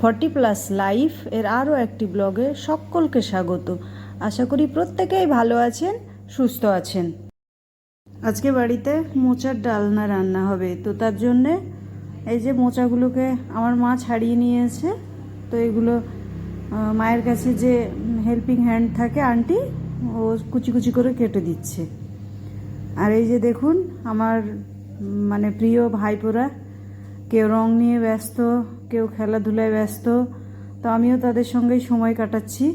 Forty plus life এর আরও একটি ব্লগে সকলকে স্বাগত। আশা করি প্রত্যেকেই ভালো আছেন, সুস্থ আছেন। আজকে বাড়িতে মোচার ডালনা রান্না হবে, তো তার জন্যে এই যে মোচাগুলোকে আমার মা ছাড়িয়ে নিয়েছে, তো এগুলো মায়ের কাছে যে হেল্পিং হ্যান্ড থাকে আন্টি, ও কুচি কুচি করে কেটে দিচ্ছে। আর এই যে দেখুন, আমার মানে প্রিয় ভাইপোরা কেউ রং নিয়ে ব্যস্ত, কেউ খেলাধুলায় ব্যস্ত, তো আমিও তাদের সঙ্গেই সময় কাটাচ্ছি।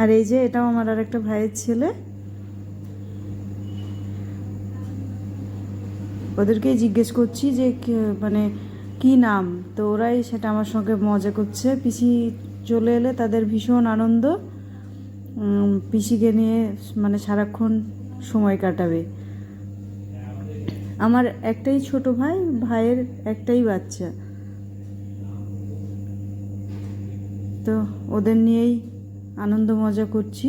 আর এই যে এটাও আমার আর একটা ভাইয়ের ছেলে। ওদেরকেই জিজ্ঞেস করছি যে মানে কি নাম? তো ওরাই সেটা আমার সঙ্গে মজা করছে। পিসি চলে এলে তাদের ভীষণ আনন্দ। পিসিকে নিয়ে মানে সারাক্ষণ সময় কাটাবে। আমার একটাই ছোট ভাই, ভাইয়ের একটাই বাচ্চা। তো ওদের নিয়েই আনন্দ মজা করছি।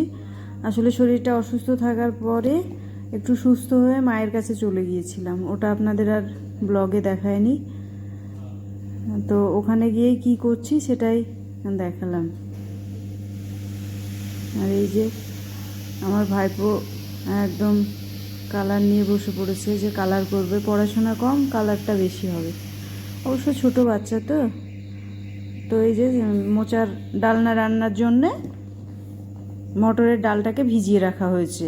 আসলে শরীরটা অসুস্থ থাকার পরে একটু সুস্থ হয়ে মায়ের কাছে চলে গিয়েছিলাম। ওটা আপনাদের আর ব্লগে দেখায়নি। তো ওখানে গিয়েই কি করছি সেটাই দেখালাম। আর এই যে আমার ভাইপো একদম কালার নিয়ে বসে পড়েছে যে কালার করবে। পড়াশোনা কম কালারটা বেশি হবে। অবশ্য ছোট বাচ্চা তো। তো এই যে মোচার ডালনা রান্নার জন্যে মটরের ডালটাকে ভিজিয়ে রাখা হয়েছে।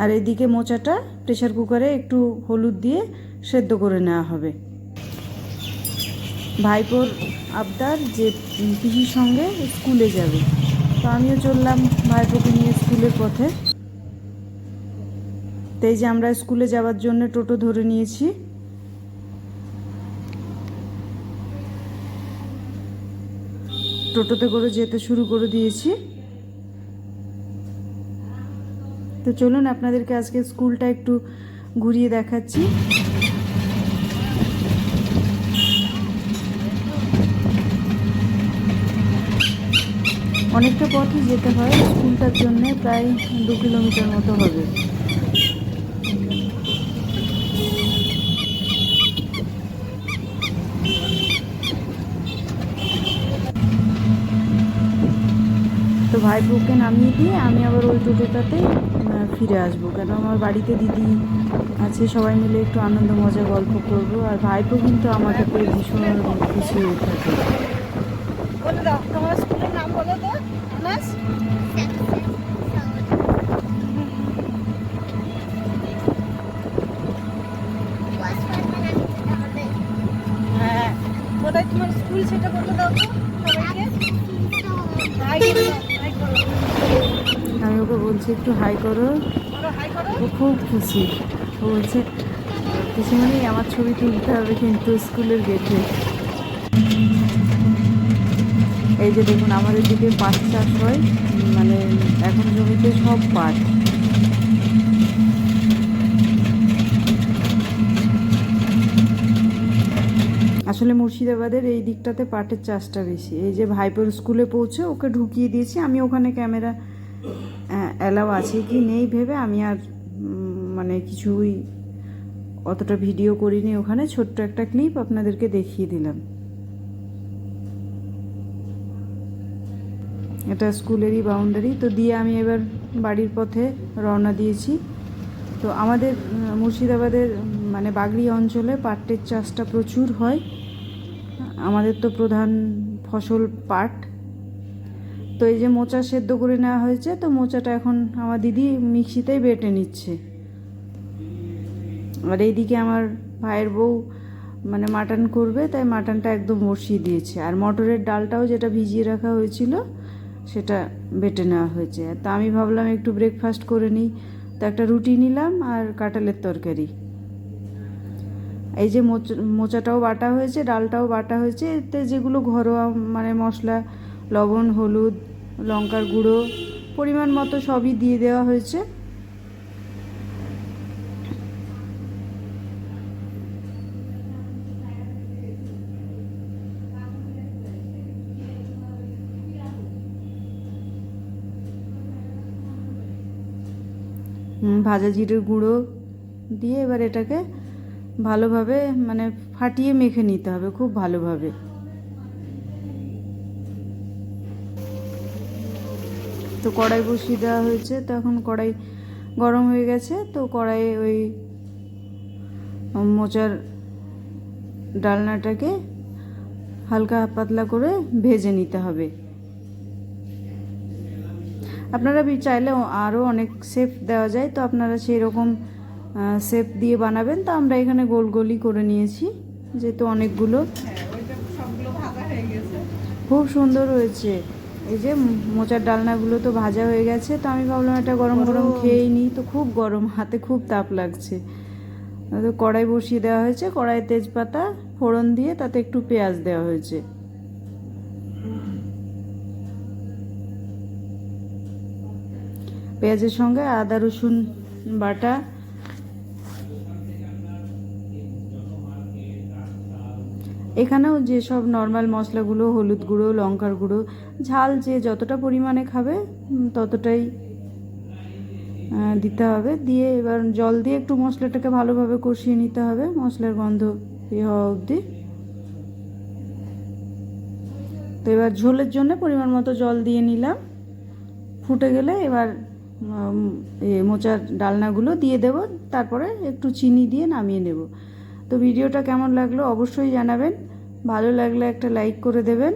আর এদিকে মোচাটা প্রেশার কুকারে একটু হলুদ দিয়ে সেদ্ধ করে নেওয়া হবে। ভাইপোর আবদার যে পিসির সঙ্গে স্কুলে যাবে। তো আমিও চললাম ভাইপোকে নিয়ে স্কুলের পথে। তো এই যে আমরা স্কুলে যাওয়ার জন্য টোটো ধরে নিয়েছি। টোটোতে করে যেতে শুরু করে দিয়েছি। তো চলুন আপনাদেরকে আজকে স্কুলটা একটু ঘুরিয়ে দেখাচ্ছি। অনেকটা পথই যেতে হয়, স্কুলটার জন্য প্রায় দু কিলোমিটার মতো হবে। তো ভাইপোকে নামিয়ে দিয়ে আমি আবার ওই টোটোটাতে ফিরে আসব। কেন আমার বাড়িতে দিদি আছে, সবাই মিলে একটু আনন্দ, মজা, গল্প করব। আর ভাইপো কিন্তু আমাকে পেয়ে ভীষণ খুশি হয়ে থাকে। বলে দাও তোমার স্কুলের নাম বলো তো আনাস। হ্যাঁ কোথায় তোমার স্কুল সেটা বলে দাও তো আমি ওকে বলছি একটু হাই করো। করো হাই করো। ও খুব খুশি। ও বলছে পিসিমণি আমার ছবি তুলতে হবে কিন্তু স্কুলের গেটে। এই যে দেখুন, আমাদের দিকে পাট চাষ হয় মানে এখন জমিতে সব পাট। আসলে মুর্শিদাবাদের এই দিকটাতে পাটের চাষটা বেশি। এই যে ভাইপোর স্কুলে পৌঁছে ওকে ঢুকিয়ে দিয়েছি, আমি ওখানে ক্যামেরা অ্যালাউ আছে কি নেই ভেবে আমি আর মানে কিছুই অতটা ভিডিও করিনি ওখানে। ছোট্ট একটা ক্লিপ আপনাদেরকে দেখিয়ে দিলাম। এটা স্কুলেরই বাউন্ডারি তো দিয়ে আমি এবার বাড়ির পথে রওনা দিয়েছি। তো আমাদের মুর্শিদাবাদের মানে বাগড়ি অঞ্চলে পাটের চাষটা প্রচুর হয়। আমাদের তো প্রধান ফসল পাট। তো এই যে মোচা সেদ্ধ করে নেওয়া হয়েছে, তো মোচাটা এখন আমার দিদি মিক্সিতেই বেটে নিচ্ছে। আর এইদিকে আমার ভাইয়ের বউ মানে মাটন করবে, তাই মাটনটা একদম বসিয়ে দিয়েছে। আর মটরের ডালটাও যেটা ভিজিয়ে রাখা হয়েছিল সেটা বেটে নেওয়া হয়েছে। তা আমি ভাবলাম একটু ব্রেকফাস্ট করে নিই। তো একটা রুটি নিলাম আর কাঁঠালের তরকারি। এই যে মোচ- মোচাটাও বাটা হয়েছে, ডালটাও বাটা হয়েছে। এতে যেগুলো ঘরোয়া মানে মশলা, লবণ, হলুদ, লঙ্কার গুঁড়ো, পরিমাণ মতো সবই দিয়ে দেওয়া হয়েছে। ভাজা জিরের গুঁড়ো দিয়ে এবার এটাকে ভালোভাবে মানে ফাটিয়ে মেখে নিতে হবে, খুব ভালোভাবে। তো কড়াই বসিয়ে দেওয়া হয়েছে, তো এখন কড়াই গরম হয়ে গেছে, তো কড়াইয়ে ওই মোচার ডালনাটাকে হালকা পাতলা করে ভেজে নিতে হবে। আপনারা চাইলে আরও অনেক শেপ দেওয়া যায় তো আপনারা সেই রকম শেপ দিয়ে বানাবেন। তো আমরা এখানে গোল গোলই করে নিয়েছি যেহেতু অনেকগুলো। খুব সুন্দর হয়েছে। এই যে মোচার ডালনাগুলো তো ভাজা হয়ে গেছে তো আমি ভাবলাম এটা গরম গরম। গরম। খেয়েই নিই। তো খুব গরম হাতে খুব তাপ লাগছে। তো কড়াই বসিয়ে দেওয়া হয়েছে কড়াই তেজপাতা ফোড়ন দিয়ে তাতে একটু পেঁয়াজ দেওয়া হয়েছে। পেঁয়াজের সঙ্গে আদা, রসুন বাটা। এখানেও যেসব নর্মাল মশলাগুলো, হলুদ গুঁড়ো, লঙ্কার গুঁড়ো, ঝাল যে যতটা পরিমাণে খাবে ততটাই দিতে হবে। দিয়ে এবার জল দিয়ে একটু মশলাটাকে ভালোভাবে কষিয়ে নিতে হবে। মশলার গন্ধ ইয়ে হওয়া অবধি। তো এবার ঝোলের জন্য পরিমাণ মতো জল দিয়ে নিলাম। ফুটে গেলে এবার মোচার ডালনাগুলো দিয়ে দেব, তারপরে একটু চিনি দিয়ে নামিয়ে নেব। তো ভিডিওটা কেমন লাগল অবশ্যই জানাবেন, ভালো লাগলে একটা লাইক করে দেবেন।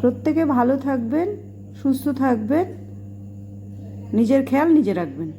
প্রত্যেকে ভালো থাকবেন, সুস্থ থাকবেন, নিজের খেয়াল নিজে রাখবেন।